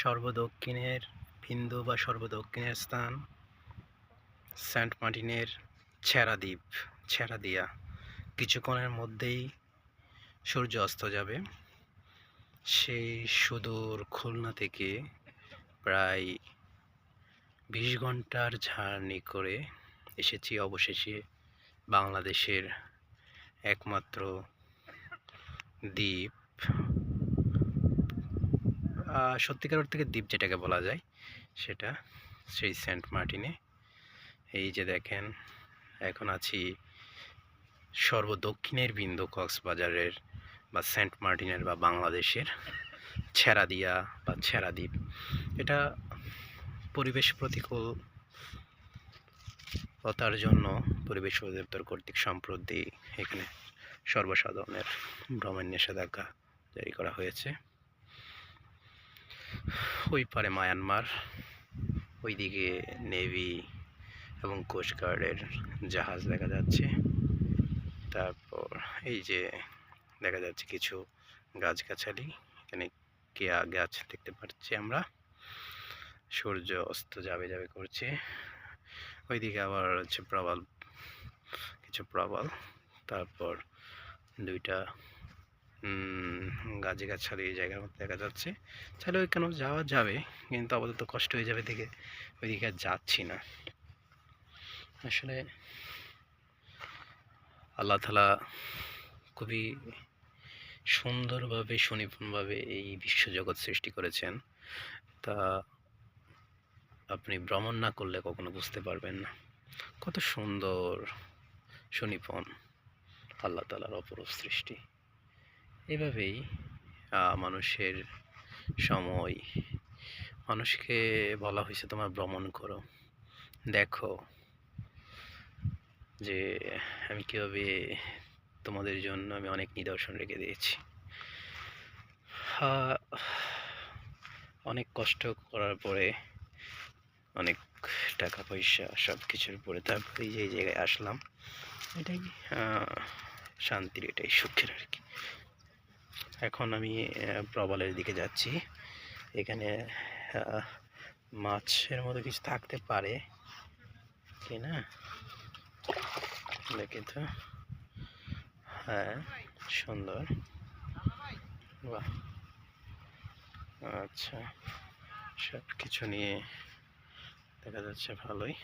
সর্বদক্ষিণের বিন্দু বা সর্বদক্ষিণের স্থান সেন্ট মার্টিনের ছেড়া দ্বীপ ছেড়া দিয়া কিছুক্ষণের মধ্যেই সূর্য অস্ত যাবে। সেই সুদূর খুলনা থেকে প্রায় বিশ ঘণ্টার জার্নি করে এসেছি অবশেষে বাংলাদেশের একমাত্র দ্বীপ। সত্যিকার থেকে দ্বীপ যেটাকে বলা যায়, সেটা সেই সেন্ট মার্টিনে। এই যে দেখেন, এখন আছি সর্বদক্ষিণের বিন্দু কক্সবাজারের বা সেন্ট মার্টিনের বা বাংলাদেশের ছেড়াদিয়া বা ছেড়াদ্বীপ এটা পরিবেশ প্রতিকূল তার জন্য পরিবেশ অধিদপ্তর কর্তৃক সম্প্রতি এখানে সর্বসাধারণের ভ্রমণ নিষেধাজ্ঞা জারি করা হয়েছে। ওই পারে মায়ানমার, ওইদিকে নেভি এবং কোস্টগার্ডের জাহাজ দেখা যাচ্ছে। তারপর এই যে দেখা যাচ্ছে কিছু গাছগাছালি, এখানে কেয়া গাছ দেখতে পাচ্ছি আমরা। সূর্য অস্ত যাবে যাবে করছে। ওইদিকে আবার হচ্ছে প্রবাল, কিছু প্রবাল। তারপর দুইটা গাছে গাছালি এই জায়গার মধ্যে দেখা যাচ্ছে। তাহলে ওইখানেও যাওয়া যাবে, কিন্তু আপাতত কষ্ট হয়ে যাবে দেখে ওইদিকে আর যাচ্ছি না। আসলে আল্লাহ তালা খুবই সুন্দরভাবে, সুনিপুণভাবে এই বিশ্বজগৎ সৃষ্টি করেছেন। তা আপনি ভ্রমণ না করলে কখনো বুঝতে পারবেন না। কত সুন্দর, সুনিপুণ আল্লাহ তালার অপরূপ সৃষ্টি। এভাবেই মানুষের সময়। মানুষকে বলা হয়েছে তোমার ভ্রমণ করো। দেখো যে আমি কীভাবে তোমাদের জন্য আমি অনেক নিদর্শন রেখে দিয়েছি। অনেক কষ্ট করার পরে অনেক টাকা পয়সা সব কিছুর পরে তারপরে যে জায়গায় আসলাম, এটাই শান্তির, এটাই সুখের আর কি। এখন আমি প্রবালের দিকে যাচ্ছি। এখানে মাছের মতো কিছু থাকতে পারে। কি না? দেখি তো। হ্যাঁ সুন্দর। বাহ। আচ্ছা সব কিছু নিয়ে দেখা যাচ্ছে ভালোই।